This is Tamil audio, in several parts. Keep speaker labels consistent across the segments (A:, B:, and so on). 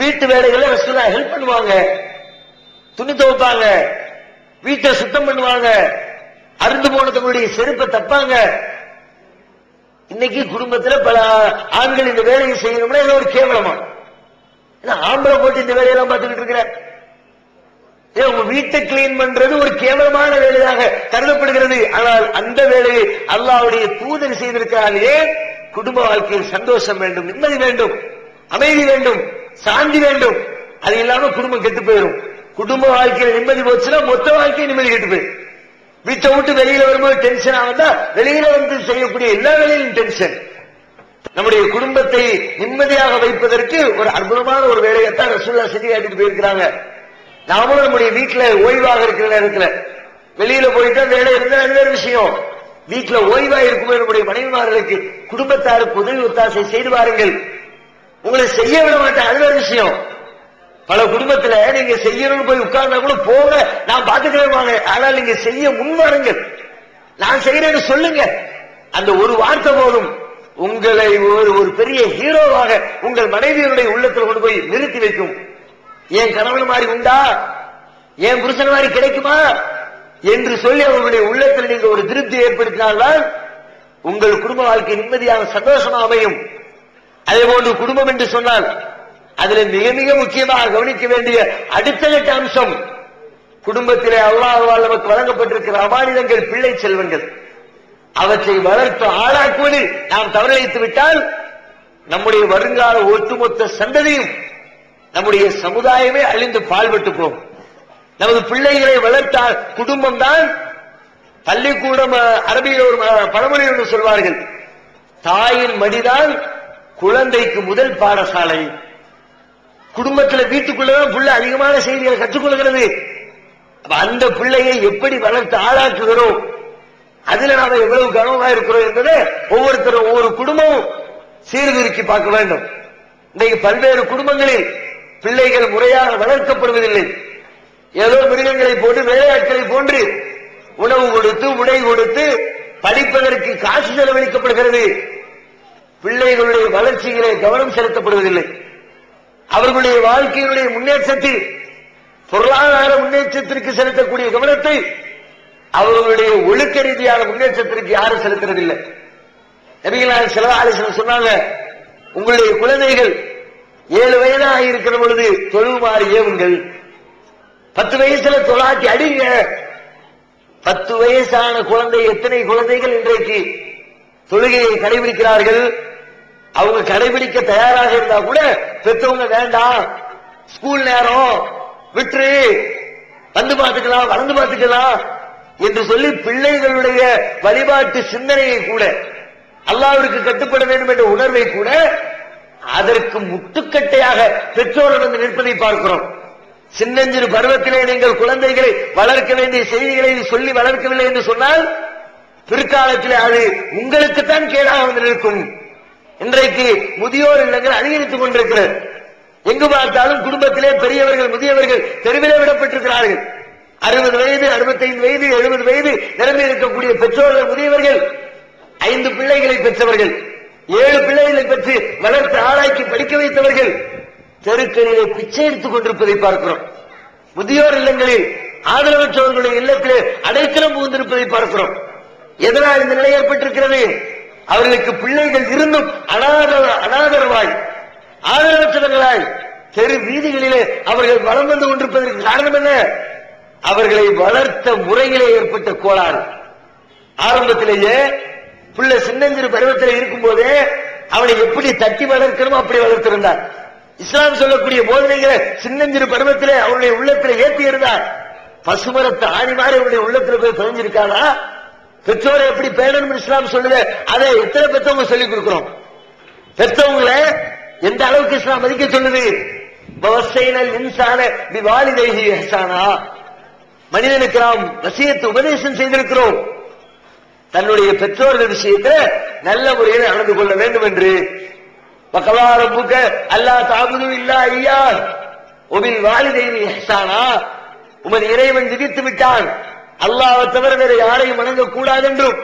A: வீட்டு வேலைகளை ரசூலா ஹெல்ப் பண்ணுவாங்க. துணி துவைப்பாங்க. வீட்டை சுத்தம் பண்ணுவாங்க. அருந்து போன தங்களுடைய செருப்பை தப்பாங்க. இன்னைக்கு குடும்பத்துல பல ஆண்கள் இந்த வேலையை செய்யணும்னா இது ஒரு கேவலமா. ஏன்னா ஆம்பளை போட்டு இந்த வேலையெல்லாம் பார்த்துக்கிட்டு இருக்கிற. ஏன் உங்க வீட்டை கிளீன் பண்றது ஒரு கேவலமான வேலையாக கருதப்படுகிறது. ஆனால் அந்த வேலையை அல்லாவுடைய தூதர் செய்திருக்கிறார்களே குடும்ப வாழ்க்கையில் சந்தோஷம் வேண்டும் நிம்மதி வேண்டும் அமைதி வேண்டும். சாந்தி வேண்டும். அது இல்லாம குடும்பம் கெட்டு போயிடும் குடும்ப வாழ்க்கையில் நிம்மதி போச்சுன்னா மொத்த வாழ்க்கையை நிம்மதி கெட்டு போயிடும் வீட்டை விட்டு வெளியில வரும்போது டென்ஷன் ஆகுதா வெளியில வந்து செய்யக்கூடிய எல்லா வேலையிலும் டென்ஷன் நம்முடைய குடும்பத்தை நிம்மதியாக வைப்பதற்கு ஒரு அற்புதமான ஒரு வேலையைத்தான் ரசூல்லா செஞ்சு காட்டிட்டு போயிருக்கிறாங்க. நாமளும் நம்முடைய வீட்டுல ஓய்வாக இருக்கிற நேரத்துல வெளியில போயிட்டா வேலை இருந்தா அது வேற விஷயம். வீட்டுல ஓய்வா இருக்கும்போது நம்முடைய மனைவிமார்களுக்கு குடும்பத்தாருக்கு உதவி ஒத்தாசை செய்து வாருங்கள். உங்களை செய்ய விட மாட்டேன் அது விஷயம். பல குடும்பத்துல நீங்க செய்யணும்னு போய் உட்கார்ந்தா கூட போக நான் பாத்துக்கிறேன் வாங்க. ஆனால் நீங்க செய்ய முன்வாருங்கள். நான் செய்யறேன்னு சொல்லுங்க. அந்த ஒரு வார்த்தை போதும். உங்களை ஒரு ஒரு பெரிய ஹீரோவாக உங்கள் மனைவியருடைய உள்ளத்தில் கொண்டு போய் நிறுத்தி வைக்கும். என் கணவன் மாதிரி உண்டா? என் புருஷன் மாதிரி கிடைக்குமா? என்று சொல்லி அவர்களுடைய உள்ளத்தில் நீங்க ஒரு திருப்தி ஏற்படுத்தினால்தான் உங்கள் குடும்ப வாழ்க்கை நிம்மதியான சந்தோஷமா அமையும். அதே போன்று குடும்பம் என்று சொன்னால் அதுல மிக மிக முக்கியமாக கவனிக்க வேண்டிய அடுத்த கட்ட அம்சம் குடும்பத்திலே அல்லாஹால் நமக்கு வழங்கப்பட்டிருக்கிற அமானிதங்கள் பிள்ளை செல்வங்கள். அவற்றை வளர்த்து ஆளாக்குவது நாம் தவறளித்து விட்டால் நம்முடைய வருங்கால ஒட்டுமொத்த சந்ததியும் நம்முடைய சமுதாயமே அழிந்து பால்பட்டு போகும். நமது பிள்ளைகளை வளர்த்தால் குடும்பம் தான் பள்ளிக்கூடம் அரபியில் ஒரு பழமொழி என்று சொல்வார்கள் தாயின் மடிதான் குழந்தைக்கு முதல் பாடசாலை. குடும்பத்துல வீட்டுக்குள்ளதான் புள்ள அதிகமான செய்திகளை கற்றுக்கொள்கிறது. அந்த பிள்ளையை எப்படி வளர்த்து ஆளாக்குகிறோம்? அதுல நாம எவ்வளவு கவனமா இருக்கிறோம் என்பதை ஒவ்வொருத்தரும் ஒவ்வொரு குடும்பமும் சீர்திருத்தி பார்க்க வேண்டும். இன்றைக்கு பல்வேறு குடும்பங்களில் பிள்ளைகள் முறையாக வளர்க்கப்படுவதில்லை. ஏதோ மிருகங்களை போட்டு வேலையாட்களை போன்று உணவு கொடுத்து உடை கொடுத்து படிப்பதற்கு காசு செலவழிக்கப்படுகிறது. பிள்ளைகளுடைய வளர்ச்சியிலே கவனம் செலுத்தப்படுவதில்லை. அவர்களுடைய வாழ்க்கையினுடைய முன்னேற்றத்தில் பொருளாதார முன்னேற்றத்திற்கு செலுத்தக்கூடிய கவனத்தை அவர்களுடைய ஒழுக்க ரீதியான முன்னேற்றத்திற்கு யாரும் செலுத்துறதில்லை. நபிகளார் ஆலோசனை சொன்னாங்க உங்களுடைய குழந்தைகள் ஏழு வயதாக இருக்கிற பொழுது தொழுமாறு ஏவுங்கள். பத்து வயசுல தொலாட்டி அடிங்க. பத்து வயசான குழந்தை எத்தனை குழந்தைகள் இன்றைக்கு தொழுகையை கடைபிடிக்கிறார்கள்? அவங்க கடைபிடிக்க தயாராக இருந்தா கூட பெற்றவங்க வேண்டாம். ஸ்கூல் நேரம். விட்டுரு. வந்து பார்த்துக்கலாம் வளர்ந்து பார்த்துக்கலாம் என்று சொல்லி பிள்ளைகளுடைய வழிபாட்டு சிந்தனையை கூட அல்லாவிற்கு கட்டுப்பட வேண்டும் என்ற உணர்வை கூட அதற்கு முட்டுக்கட்டையாக பெற்றோர்கள் வந்து நிற்பதை பார்க்கிறோம். சின்னஞ்சிறு பருவத்திலே நீங்கள் குழந்தைகளை வளர்க்க வேண்டிய செய்திகளை சொல்லி வளர்க்கவில்லை என்று சொன்னால் பிற்காலத்தில் அது உங்களுக்குத்தான் கேடாக வந்து நிற்கும். இன்றைக்கு முதியோர் இல்லங்கள் அதிகரித்துக் கொண்டிருக்கிறது. எங்கு பார்த்தாலும் குடும்பத்திலே பெரியவர்கள் முதியவர்கள் தெருவிலே விடப்பட்டிருக்கிறார்கள். அறுபது வயது அறுபத்தைந்து வயது எழுபது வயது நிரம்பி இருக்கக்கூடிய பெற்றோர்கள் முதியவர்கள் ஐந்து பிள்ளைகளை பெற்றவர்கள் ஏழு பிள்ளைகளை பெற்று வளர்த்து ஆளாக்கி படிக்க வைத்தவர்கள் தெருக்களிலே பிச்சை எடுத்துக் கொண்டிருப்பதை பார்க்கிறோம். முதியோர் இல்லங்களில் ஆதரவற்றவர்களுடைய இல்லத்திலே அடைக்கலம் புகுந்திருப்பதை பார்க்கிறோம். எதனால் இந்த நிலை ஏற்பட்டிருக்கிறது? அவர்களுக்கு பிள்ளைகள் இருந்தும் அனாதர அனாதரவாய் ஆதரவற்றவர்களாய் தெரு வீதிகளிலே அவர்கள் வளம் வந்து கொண்டிருப்பதற்கு காரணம் என்ன? அவர்களை வளர்த்த முறையிலே ஏற்பட்ட கோளாறு. ஆரம்பத்திலேயே பிள்ளை சின்னஞ்சிறு பருவத்தில் இருக்கும் போதே அவனை எப்படி தட்டி வளர்க்கணுமோ அப்படி வளர்த்திருந்தார். இஸ்லாம் சொல்லக்கூடிய போதனைகளை சின்னஞ்சிறு பருவத்திலே அவனுடைய உள்ளத்தில் ஏற்றி இருந்தார் பசுமரத்து ஆணி மாதிரி அவனுடைய உள்ளத்தில் போய் பதிஞ்சிருக்கானா பெற்றோரை எப்படி பேணணும் இஸ்லாம் சொல்லுது அதை எத்தனை பெற்றவங்க சொல்லிக் கொடுக்கிறோம். பெற்றவங்களை எந்த அளவுக்கு இஸ்லாம் மதிக்க சொல்லுது? இன்சான விவாலிதைஹி ஹசானா மனிதனுக்கு நாம் வசியத்து உபதேசம் செய்திருக்கிறோம். தன்னுடைய பெற்றோர்கள் விஷயத்துல நல்ல முறையில் நடந்து கொள்ள வேண்டும் என்று. பக்கவாரப்புக்க அல்லா தாபுது இல்லா ஐயா உபில் வாலிதைனி ஹசானா உமது இறைவன் விதித்து விட்டான். அல்லாஹ் தவிர வேற யாரையும் வணங்க கூடாது என்றும்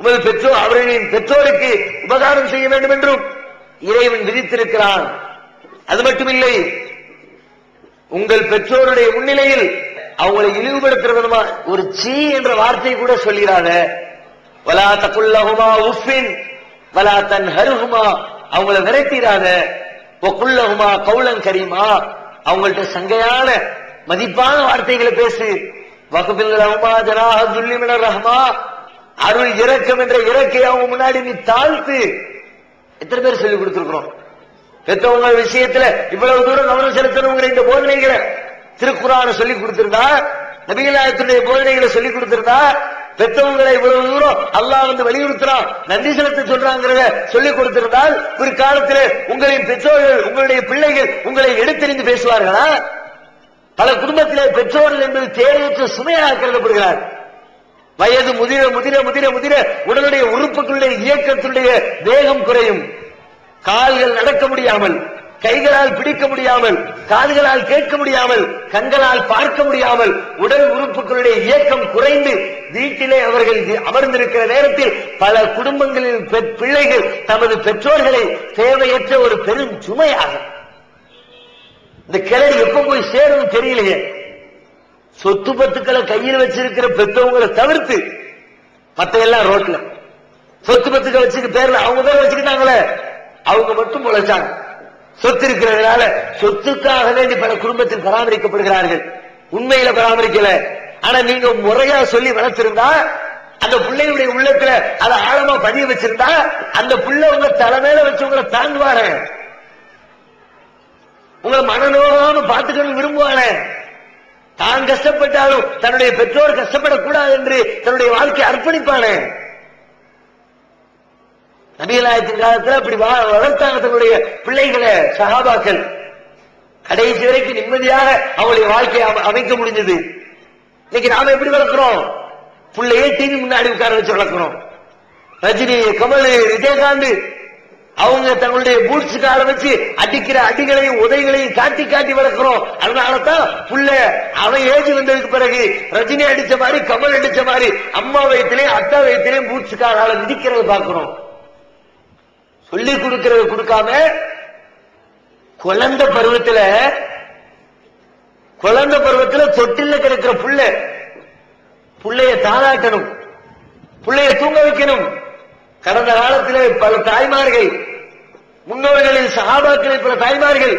A: உமது பெற்றோர் அவர்களின் பெற்றோருக்கு உபகாரம் செய்ய வேண்டும் என்றும் இறைவன் விதித்திருக்கிறான். அது மட்டுமில்லை உங்கள் பெற்றோருடைய முன்னிலையில் அவங்களை இழிவுபடுத்துற விதமா ஒரு சீ என்ற வார்த்தை கூட சொல்லிடாத வலா தக்குல்லஹுமா உஃபின் வலா தன் ஹருகுமா அவங்கள விரட்டிடாத ஒக்குல்லஹுமா கவுளன் கரீமா அவங்கள்ட்ட சங்கையான மதிப்பான வார்த்தைகளை பேசு வகுப்பில் ரஹ்மா ஜனாக துல்லிமின ரஹ்மா. அருள் இறக்கம் என்ற இறக்கை அவங்க முன்னாடி நீ தாழ்த்து. எத்தனை பேர் சொல்லி கொடுத்திருக்கிறோம்? பெற்றவங்க விஷயத்துல இவ்வளவு தூரம் கவனம் செலுத்தணுங்கிற இந்த போதனைகளை திருக்குறான சொல்லி கொடுத்திருந்தா நபிகளாயத்துடைய போதனைகளை சொல்லி கொடுத்திருந்தா பெற்றவங்களை இவ்வளவு தூரம் அல்லாஹ் வந்து வலியுறுத்துறான் நன்றி செலுத்த சொல்றாங்கிறத சொல்லி கொடுத்திருந்தால் பிற்காலத்தில் உங்களின் பெற்றோர்கள் உங்களுடைய பிள்ளைகள் உங்களை எடுத்தெறிந்து பேசுவார்களா? பல குடும்பத்திலே பெற்றோர்கள் என்பது தேவையற்ற சுமையாக கருதப்படுகிறார் வயது முதிர முதிர முதிர முதிர உடலுடைய உறுப்புகளுடைய இயக்கத்துடைய வேகம் குறையும். கால்கள் நடக்க முடியாமல் கைகளால் பிடிக்க முடியாமல் காதுகளால் கேட்க முடியாமல் கண்களால் பார்க்க முடியாமல் உடல் உறுப்புகளுடைய இயக்கம் குறைந்து வீட்டிலே அவர்கள் அமர்ந்திருக்கிற நேரத்தில் பல குடும்பங்களில் பிள்ளைகள் தமது பெற்றோர்களை தேவையற்ற ஒரு பெரும் சுமையாகும் இந்த கிளறி எப்ப போய் சேரும் தெரியலையே. சொத்து பத்துக்களை கையில் வச்சிருக்கிற பெத்தவங்களை தவிர்த்து மத்த ரோட்ல. சொத்து பத்துக்களை வச்சுக்க பேர்ல அவங்க பேர் வச்சுக்கிட்டாங்களே அவங்க மட்டும் முளைச்சாங்க சொத்து இருக்கிறதுனால சொத்துக்காக வேண்டி பல குடும்பத்தில் பராமரிக்கப்படுகிறார்கள். உண்மையில பராமரிக்கல. ஆனா நீங்க முறையா சொல்லி வளர்த்திருந்தா அந்த பிள்ளையுடைய உள்ளத்துல அதை ஆழமா பதிய வச்சிருந்தா அந்த பிள்ளை உங்க தலைமையில வச்சு உங்களை தாங்குவாரு உங்களை மனநோகாம பார்த்துக்கணும் விரும்புவானே தான் கஷ்டப்பட்டாலும் தன்னுடைய பெற்றோர் கஷ்டப்படக்கூடாது என்று தன்னுடைய வாழ்க்கையை அர்ப்பணிப்பானே நபிகளாயத்தின் காலத்தில் அப்படி வா- வளர்த்தாங்க தன்னுடைய பிள்ளைகளை சகாபாக்கள் கடைசி வரைக்கும் நிம்மதியாக அவளுடைய வாழ்க்கையை அமைக்க முடிஞ்சது. இன்னைக்கு நாம எப்படி வளர்க்கிறோம்? பிள்ளையே டிவி முன்னாடி உட்கார வச்சு வளர்க்கிறோம். ரஜினி கமல் விஜயகாந்த் அவங்க தங்களுடைய பூட்ஸ் கால வச்சு அடிக்கிற அடிகளையும் உதைகளையும் காட்டி காட்டி வளர்க்கிறோம். அதனாலதான் புள்ள அவன் ஏஜ் வந்ததுக்கு பிறகு ரஜினி அடிச்ச மாதிரி கமல் அடிச்ச மாதிரி அம்மா வயத்திலையும் அத்தா வயத்திலையும் பூட்ஸ் காலால மிதிக்கிறத பார்க்கணும். சொல்லி கொடுக்கறத கொடுக்காம குழந்தை பருவத்துல குழந்தை பருவத்துல தொட்டில்ல கிடக்கிற புள்ள புள்ளைய தாளாட்டணும். புள்ளைய தூங்க வைக்கணும். கடந்த காலத்திலே பல தாய்மார்கள் முன்னோர்களில் சகாபாக்களை பல தாய்மார்கள்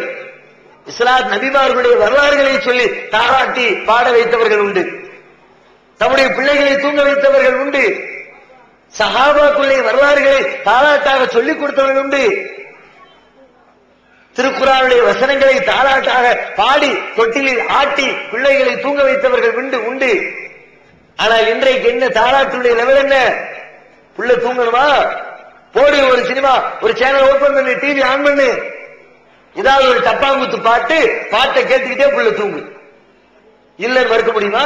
A: இஸ்லாத் நபிமார்களுடைய வரலாறுகளை சொல்லி தாராட்டி பாட வைத்தவர்கள் உண்டு. தம்முடைய பிள்ளைகளை தூங்க வைத்தவர்கள் உண்டு. சஹாபாக்குள்ளே வரலாறுகளை தாலாட்டாக சொல்லிக் கொடுத்தவர்கள் உண்டு. திருக்குறானுடைய வசனங்களை தாராட்டாக பாடி தொட்டிலில் ஆட்டி பிள்ளைகளை தூங்க வைத்தவர்கள் உண்டு உண்டு. ஆனால் இன்றைக்கு என்ன தாராட்டுடைய லெவல் என்ன? புள்ள தூங்கணுமா? போடு ஒரு சினிமா ஒரு சேனல் ஓபன் பண்ணு டிவி ஆன் பண்ணு. ஏதாவது ஒரு தப்பாங்குத்து பாட்டு பாட்டை கேட்டுக்கிட்டே புள்ள தூங்கு. இல்லைன்னு மறுக்க முடியுமா?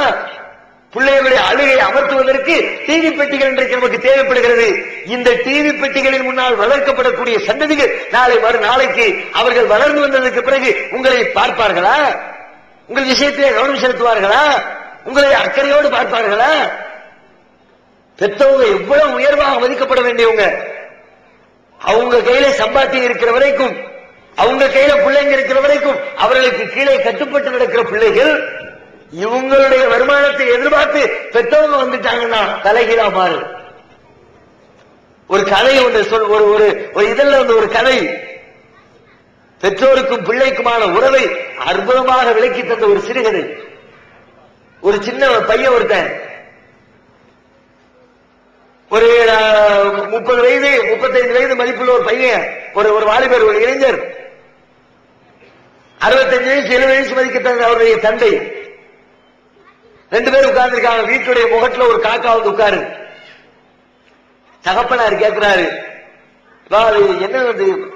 A: பிள்ளைகளுடைய அழுகை அமர்த்துவதற்கு டிவி பெட்டிகள் இன்றைக்கு நமக்கு தேவைப்படுகிறது. இந்த டிவி பெட்டிகளின் முன்னால் வளர்க்கப்படக்கூடிய சந்ததிகள் நாளை வரும் நாளைக்கு அவர்கள் வளர்ந்து வந்ததற்கு பிறகு உங்களை பார்ப்பார்களா? உங்கள் விஷயத்திலே கவனம் செலுத்துவார்களா? உங்களை அக்கறையோடு பார்ப்பார்களா? பெற்றவங்க எவ்வளவு உயர்வாக மதிக்கப்பட வேண்டியவங்க? அவங்க கையில சம்பாத்தியம் இருக்கிற வரைக்கும் அவங்க கையில பிள்ளைங்க இருக்கிற வரைக்கும் அவர்களுக்கு கீழே கட்டுப்பட்டு நடக்கிற பிள்ளைகள் இவங்களுடைய வருமானத்தை எதிர்பார்த்து பெற்றவங்க வந்துட்டாங்கன்னா தலைகீழா மாறு. ஒரு கதை ஒன்று சொல் ஒரு ஒரு ஒரு இதழ்ல வந்து ஒரு கதை. பெற்றோருக்கும் பிள்ளைக்குமான உறவை அற்புதமாக விளக்கி தந்த ஒரு சிறுகதை. ஒரு சின்ன பையன் ஒருத்தன் ஒரு முப்பது வயது முப்பத்தைந்து வயது மதிப்புள்ள ஒரு பையன் ஒரு ஒரு வாலிபர் ஒரு இளைஞர். அறுபத்தஞ்சு வயசு எழுபது வயசு மதிக்கத்தக்க அவருடைய தந்தை. ரெண்டு பேரும் உட்கார்ந்துருக்காங்க. வீட்டுடைய முகத்துல ஒரு காக்கா வந்து உட்காரு. தகப்பனார் கேட்கிறாரு "வா, என்ன வந்து